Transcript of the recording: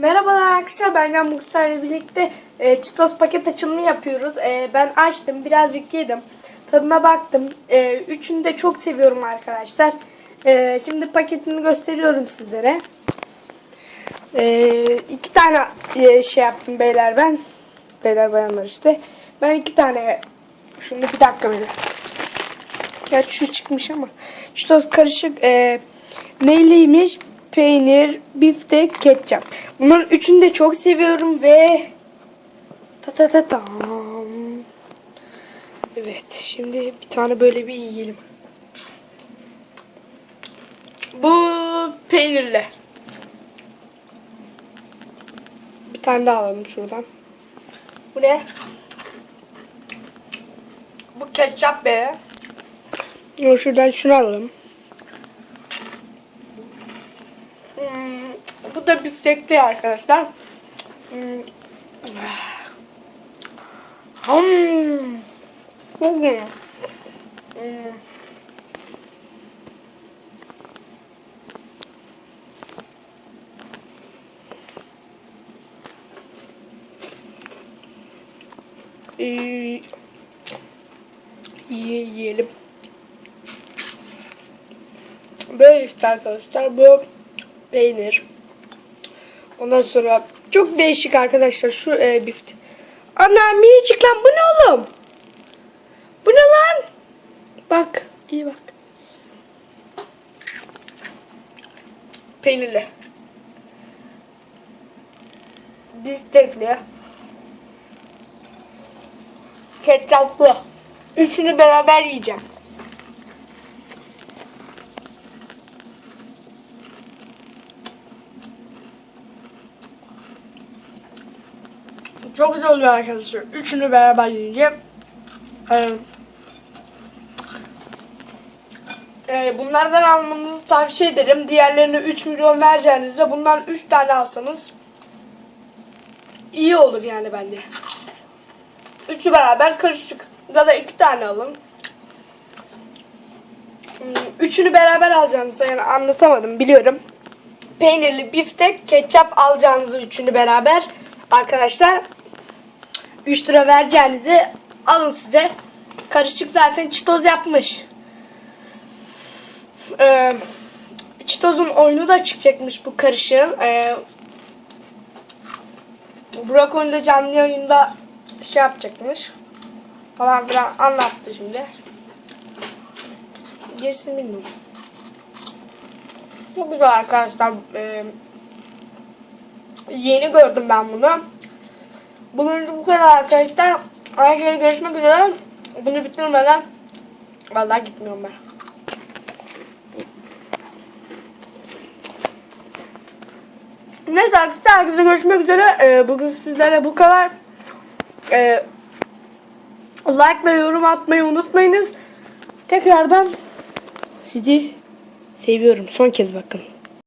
Merhabalar arkadaşlar ben Can ile birlikte e, Cheetos paket açılımı yapıyoruz. E, ben açtım birazcık yedim. Tadına baktım. E, üçünü de çok seviyorum arkadaşlar. E, şimdi paketini gösteriyorum sizlere. E, iki tane e, şey yaptım beyler ben. Beyler bayanlar işte. Ben iki tane şunu bir dakika böyle. Gerçi şu çıkmış ama. Cheetos karışık e, neyliymiş? Peynir, biftek, ketçap. Bunların üçünü de çok seviyorum ve ta ta ta tam. Evet, şimdi bir tane böyle bir yiyelim. Bu peynirli. Bir tane daha alalım şuradan. Bu ne? Bu ketçap be. Şuradan şunu alalım. Hmm, bu da biftekli arkadaşlar. Hmm. İyi. Hmm. Ee, yiyelim. Böyle işte arkadaşlar bu peynir. Ondan sonra çok değişik arkadaşlar şu e, bift. Ana minicik lan bu ne oğlum? Bu ne lan? Bak iyi bak. Peynirli. Biftekli. Ketçaplı. Üçünü beraber yiyeceğim. Çok güzel oluyor arkadaşlar. Üçünü beraber yiyeceğim. Ee, e, bunlardan almanızı tavsiye ederim. Diğerlerine 3 milyon vereceğinizde bundan 3 tane alsanız iyi olur yani bence. Üçü beraber karışık. Ya da 2 tane alın. Üçünü beraber alacağınızı yani anlatamadım biliyorum. Peynirli biftek, ketçap alacağınızı üçünü beraber arkadaşlar 3 lira vereceğinizi alın size. Karışık zaten çitoz yapmış. Ee, çitozun oyunu da çıkacakmış bu karışığın. Ee, Burak oyunda canlı yayında şey yapacakmış. Falan filan anlattı şimdi. Gerisini bilmiyorum. Çok güzel arkadaşlar. Ee, yeni gördüm ben bunu. Bugün bu kadar arkadaşlar. Herkese görüşmek üzere. Bunu bitirmeden vallahi gitmiyorum ben. Neyse arkadaşlar herkese görüşmek üzere. Ee, bugün sizlere bu kadar. Ee, like ve yorum atmayı unutmayınız. Tekrardan sizi seviyorum. Son kez bakın.